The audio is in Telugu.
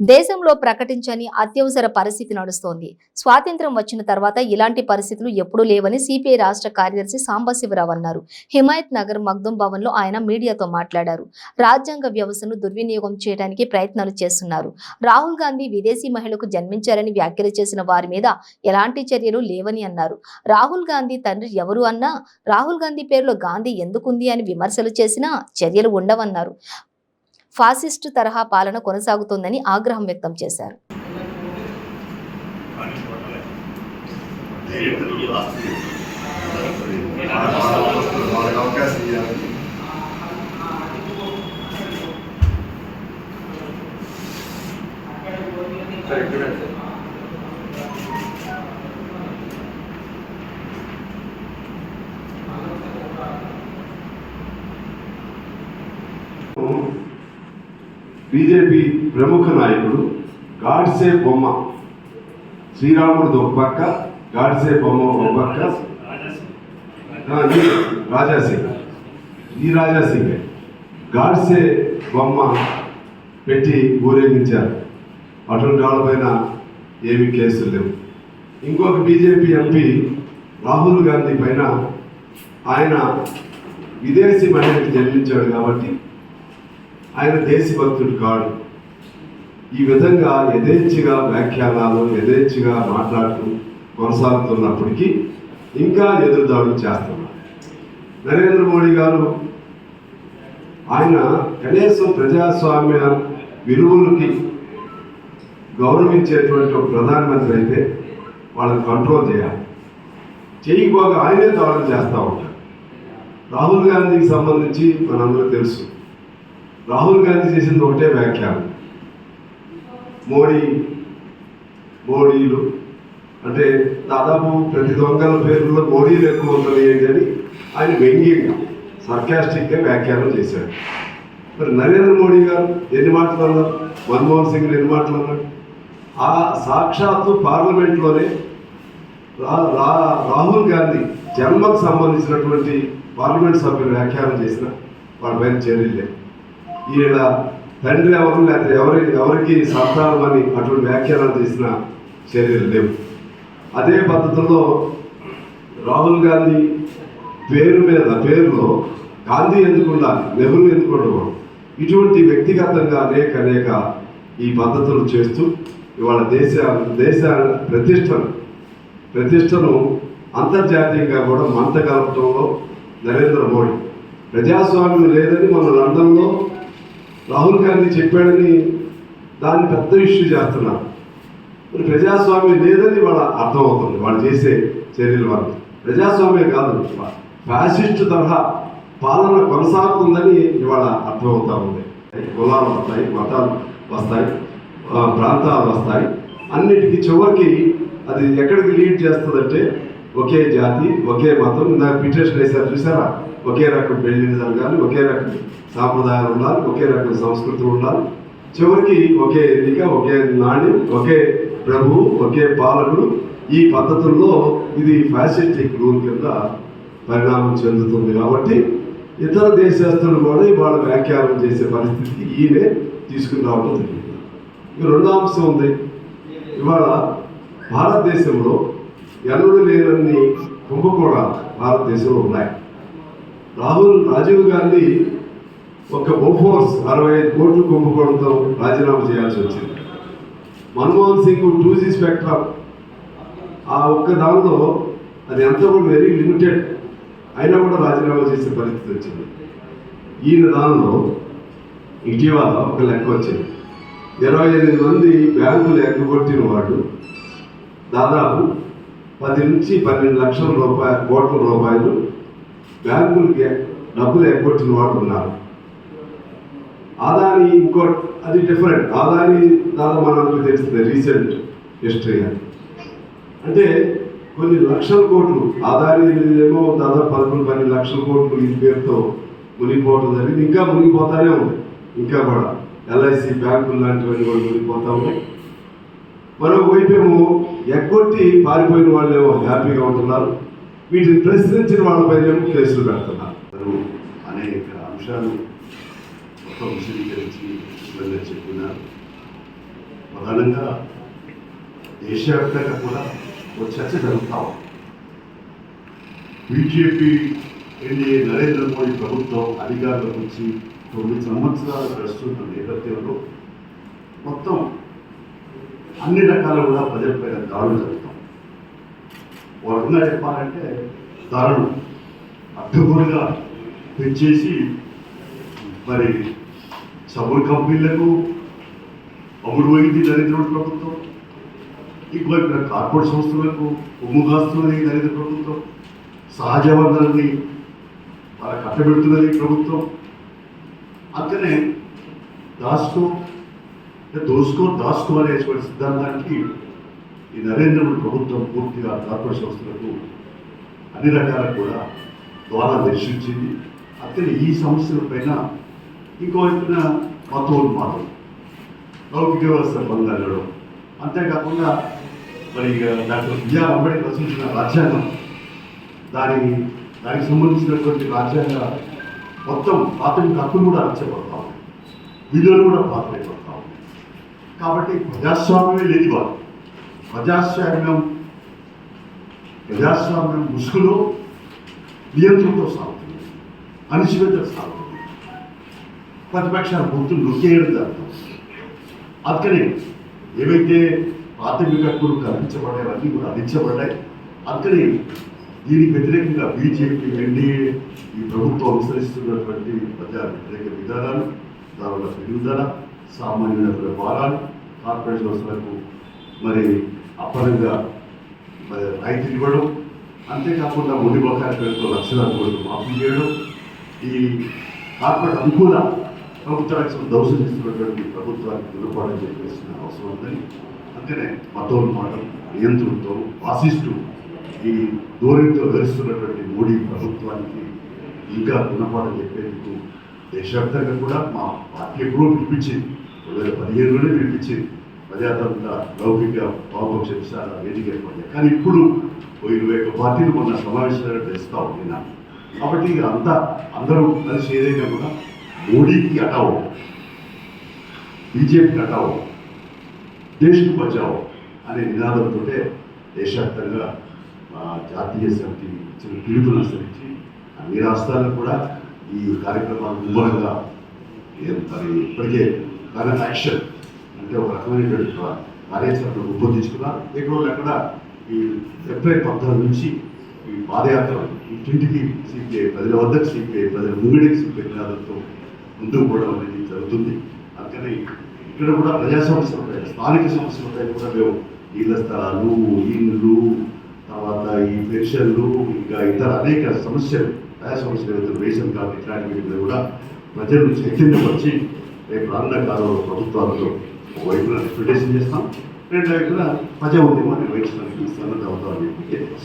దేశంలో ప్రకటించని అత్యవసర పరిస్థితి నడుస్తోంది. స్వాతంత్ర్యం వచ్చిన తర్వాత ఇలాంటి పరిస్థితులు ఎప్పుడూ లేవని సిపిఐ రాష్ట్ర కార్యదర్శి సాంబశివరావు అన్నారు. హిమాయత్ నగర్ మగ్దుం భవన్లో ఆయన మీడియాతో మాట్లాడారు. రాజ్యాంగ వ్యవస్థను దుర్వినియోగం చేయడానికి ప్రయత్నాలు చేస్తున్నారు. రాహుల్ గాంధీ విదేశీ మహిళకు జన్మించారని వ్యాఖ్యలు చేసిన వారి మీద ఎలాంటి చర్యలు లేవని అన్నారు. రాహుల్ గాంధీ తండ్రి ఎవరు అన్నా రాహుల్ గాంధీ పేరులో గాంధీ ఎందుకుంది అని విమర్శలు చేసినా చర్యలు ఉండవన్నారు. ఫాసిస్టు తరహా పాలన కొనసాగుతోందని ఆగ్రహం వ్యక్తం చేశారు. వాళ్ళకి బీజేపీ ప్రముఖ నాయకుడు గాడ్సే బొమ్మ. శ్రీరాముడిది ఒక పక్క గాడ్సే బొమ్మ ఒక పక్క ఈ రాజాసింగ్. ఈ రాజాసింగ్. గాడ్సే బొమ్మ పెట్టి ఊరేగించారు. అటువంటి వాళ్ళపైన ఏమీ కేసులు లేవు. ఇంకొక బీజేపీ ఎంపీ రాహుల్ గాంధీ పైన ఆయన విదేశీ మహిళకి జన్మించాడు కాబట్టి ఆయన దేశభక్తుడు కాడు. ఈ విధంగా యథేచ్ఛగా వ్యాఖ్యానాలు యథేచ్ఛగా మాట్లాడుతూ కొనసాగుతున్నప్పటికీ ఇంకా ఎదురుదాడులు చేస్తున్నారు. నరేంద్ర మోడీ గారు ఆయన కనీసం ప్రజాస్వామ్య విలువలకి గౌరవించేటువంటి ఒక ప్రధానమంత్రి అయితే వాళ్ళని కంట్రోల్ చేయాలి. చేయకపోగా ఆయనే దాడులు చేస్తూ ఉంటారు. రాహుల్ గాంధీకి సంబంధించి మనందరూ తెలుసు. రాహుల్ గాంధీ చేసింది ఒకటే వ్యాఖ్యానం. మోడీ మోడీలు. అంటే దాదాపు ప్రతి దొంగల పేర్లలో మోడీలు ఎక్కువ ఉన్నాయి కానీ ఆయన వ్యంగ్యంగా సర్కాస్టిక్గా వ్యాఖ్యానం చేశాడు. మరి నరేంద్ర మోడీ గారు ఎన్ని మాటలు అన్నారు? మన్మోహన్ సింగ్ ఎన్ని మాటలు అన్నాడు ఆ సాక్షాత్తు పార్లమెంట్లోనే రా రా రాహుల్ గాంధీ జన్మకు సంబంధించినటువంటి పార్లమెంట్ సభ్యులు వ్యాఖ్యానం చేసిన వాళ్ళపైన చర్యలు లేవు. ఈయన తండ్రి ఎవరు లేకపోతే ఎవరి ఎవరికి సంతానం అని అటువంటి వ్యాఖ్యానాలు చేసిన చర్యలు లేవు. అదే పద్ధతిలో రాహుల్ గాంధీ పేరు మీద పేరులో గాంధీ ఎందుకు ఉండాలి నెహ్రూ ఎందుకు ఉండకూడదు ఇటువంటి వ్యక్తిగతంగా అనేక అనేక ఈ పద్ధతులు చేస్తూ ఇవాళ దేశ దేశ ప్రతిష్టను ప్రతిష్టను అంతర్జాతీయంగా కూడా మంట కలపడంలో నరేంద్ర మోడీ ప్రజాస్వామ్యం లేదని మన లండన్లో రాహుల్ గాంధీ చెప్పాడని దాన్ని పెద్ద ఇష్యూ చేస్తున్నారు మరి ప్రజాస్వామ్యం లేదని వాళ్ళ అర్థమవుతుంది వాళ్ళు చేసే చర్యల వల్ల ప్రజాస్వామ్యం కాదు ఫ్యాసిస్ట్ తరహా పాలన కొనసాగుతుందని ఇవాళ అర్థమవుతా ఉంది. కులాలు వస్తాయి మతాలు వస్తాయి ప్రాంతాలు వస్తాయి. అన్నిటికీ చివరికి అది ఎక్కడికి లీడ్ చేస్తుందంటే ఒకే జాతి ఒకే మతం ఇందాక పిటిషన్ వేశారు చూసారా ఒకే రకం బిల్డింగ్స్ కానీ ఒకే రకం సాంప్రదాయాలు ఉండాలి ఒకే రకం సంస్కృతి ఉండాలి. చివరికి ఒకే ఎన్నిక ఒకే నాణ్యం ఒకే ప్రభువు ఒకే పాలకుడు. ఈ పద్ధతుల్లో ఇది ఫ్యాసిస్టిక్ రూల్ కింద పరిణామం చెందుతుంది కాబట్టి ఇతర దేశస్తులు కూడా ఇవాళ వ్యాఖ్యానం చేసే పరిస్థితికి ఈయనే తీసుకుని రావడం జరిగింది. రెండో అంశం ఉంది. ఇవాళ భారతదేశంలో ఎన్నడూ లేనన్ని కుంభకోణాలు భారతదేశంలో ఉన్నాయి. రాహుల్ రాజీవ్ గాంధీ ఒక బోఫోర్స్ అరవై ఐదు కోట్లు కుంభకోణంతో రాజీనామా చేయాల్సి వచ్చింది. Manmohan Singh two G spectrum. ఆ ఒక్క దానిలో అది ఎంత కూడా వెరీ లిమిటెడ్ అయినా కూడా రాజీనామా చేసే పరిస్థితి వచ్చింది. ఈయన దానిలో ఇటీవల ఒక లెక్క వచ్చింది. ఇరవై ఎనిమిది మంది బ్యాంకులు ఎగ్గొట్టిన వాడు దాదాపు పది నుంచి పన్నెండు లక్షల రూపాయలు కోట్ల రూపాయలు బ్యాంకులకి డబ్బులు ఎగ్గొట్టిన వాళ్ళు ఉన్నారు. ఆదాని ఇంకో అది డిఫరెంట్ ఆదాని దాదాపు మనకు తెలుస్తుంది రీసెంట్ హిస్టరీ అని. అంటే కొన్ని లక్షల కోట్లు ఆదాని ఏమో దాదాపు పదకొండు పన్నెండు లక్షల కోట్లు ఈ పేరుతో మునిగిపోవటం జరిగింది. ఇంకా మునిగిపోతానే ఉంది. ఇంకా కూడా ఎల్ఐసి బ్యాంకులు లాంటివన్నీ కూడా మునిగిపోతా ఉన్నాయి. మరోవైపు ఏమో ఎగ్గొట్టి పారిపోయిన వాళ్ళేమో హ్యాపీగా ఉంటున్నారు. వీటిని ప్రశ్నించిన వాళ్ళపైనేమో కేసులు పెడుతున్నారు అనేక అంశాలు మొత్తం విశదీకరించి ఇబ్బంది చెప్పినారు ప్రధానంగా దేశవ్యాప్తంగా కూడా ఒక చర్చ జరుగుతా బీజేపీ ఎన్డీఏ నరేంద్ర మోడీ ప్రభుత్వం అధికారుల వచ్చి తొమ్మిది సంవత్సరాలు నడుస్తున్న నేపథ్యంలో మొత్తం అన్ని రకాలు కూడా ప్రజలపైన దాడులు జరుగుతాం ఒక రకంగా చెప్పాలంటే దారుణం అడ్డగోలుగా పెంచేసి మరి సబ్బుల కంపెనీలకు అమ్ముడు పోయింది నరేంద్ర ప్రభుత్వం. ఇంకోవైపున కార్పొరేట్ సంస్థలకు ఉమ్ము కాస్తున్నది ప్రభుత్వం. సహజ వనరుల్ని వాళ్ళ కట్టబెడుతున్నది ప్రభుత్వం. అతనే దాస్తో దోసుకో దాసుకో అనేటువంటి సిద్ధాంతానికి ఈ నరేంద్ర మోడీ ప్రభుత్వం పూర్తిగా కార్పొరేట్ సంస్థలకు అన్ని రకాల కూడా ద్వారా దర్శించింది. అందుకని ఈ సమస్యల పైన ఇంకోవైపున మతోన్మాదం లౌకిక వ్యవస్థ పొందడం అంతేకాకుండా మరి ఇక డాక్టర్ బిఆర్ అంబేద్కర్ రచించిన రాజ్యాంగం దాని దానికి సంబంధించినటువంటి రాజ్యాంగ మొత్తం ప్రాథమిక హక్కులు కూడా అరచబడతా ఉన్నాయి. విలువలు కూడా పాత్ర కాబట్టి ప్రజాస్వామ్యమే లేదు వారు ప్రజాస్వామ్యం ప్రజాస్వామ్యం ముసుగులో నియంత్రణతో సాగుతుంది. అణిచివేత సాగుతుంది. ప్రతిపక్షాల గుర్తులు నొక్కేయడం జరుగుతుంది. అందుకనే ఏవైతే ప్రాథమిక హక్కులు కల్పించబడేవన్నీ కూడా అందించబడ్డాయి. అందుకని దీనికి వ్యతిరేకంగా బీజేపీ ఎన్డీఏ ఈ ప్రభుత్వం అనుసరిస్తున్నటువంటి ప్రజా వ్యతిరేక విధానాలు దానివల్ల పెరుగుదల సామాన్యుల భారాలు కార్పొరేషన్ సంస్థలకు మరి అప్పనంగా మరి రైతులు ఇవ్వడం అంతేకాకుండా ముడి బకాయి పేరుతో లక్షలాది కోట్లు మాఫీ చేయడం ఈ కార్పొరేట్ అనుకూల ప్రభుత్వానికి చేస్తున్నటువంటి ప్రభుత్వానికి గుణపాఠం చెప్పేసిన అవసరం ఉందని అంతేనే మతోలు మాటలు నియంత్రణతో ఆశిస్తూ ఈ ధోరణితో గెలుస్తున్నటువంటి మోడీ ప్రభుత్వానికి ఇంకా గుణపాఠం చెప్పేందుకు దేశవ్యాప్తంగా కూడా మా పార్టీ ఎప్పుడో పిలిపించింది. రెండు వేల పదిహేనులోనే పిలిపించింది. ప్రజాతంత్ర లౌకిక భావం విషయాల వేదిక ఏర్పడింది కానీ ఇప్పుడు ఇరవై పార్టీలు మొన్న సమావేశాలు తెస్తా ఉన్నా కాబట్టి ఇక అంతా అందరూ కలిసి ఏదైనా కూడా మోడీకి అటావు బీజేపీకి అటావు దేశకు బచావో అనే నినాదంతో దేశవ్యాప్తంగా జాతీయ సమితి ఇచ్చిన పిలుపును అనుసరించి అన్ని రాష్ట్రాల్లో కూడా ఈ కార్యక్రమాలు ముమ్మరంగా మరి ఇప్పటికే కరెంట్ యాక్షన్. అంటే ఒక రకమైనటువంటి కార్యాచరణ రూపొందించుకున్నారు ఎక్కడో అక్కడ ఈ ఏప్రిల్ పద్నాలుగు నుంచి ఈ పాదయాత్ర ఇంటింటికి సిపిఐ ప్రజల వద్దకు సిపిఐ ప్రజల ముంగిడికి సిపిఐ నినాదంతో ముందుకు పోవడం అనేది జరుగుతుంది. అందుకని ఇక్కడ కూడా ప్రజా సమస్యలు ఉంటాయి స్థానిక సమస్యలు ఉంటాయి కూడా మేము ఇళ్ళ స్థలాలు ఇళ్ళు తర్వాత ఈ పెన్షన్లు ఇంకా ఇతర అనేక సమస్యలు ప్రజా సమస్యలు ఏదైతే రేషన్ కార్డు ఇట్లాంటి కూడా ప్రజలను చైతన్యపరిచి రేపు రానున్న కాలంలో ప్రభుత్వాలతో ఒకవైపున రిప్రజెంటేషన్ చేస్తాం రెండు వైపున ప్రజా ఉద్యమాన్ని నిర్వహించడానికి సన్నద్ధ అవుతామని చెప్పి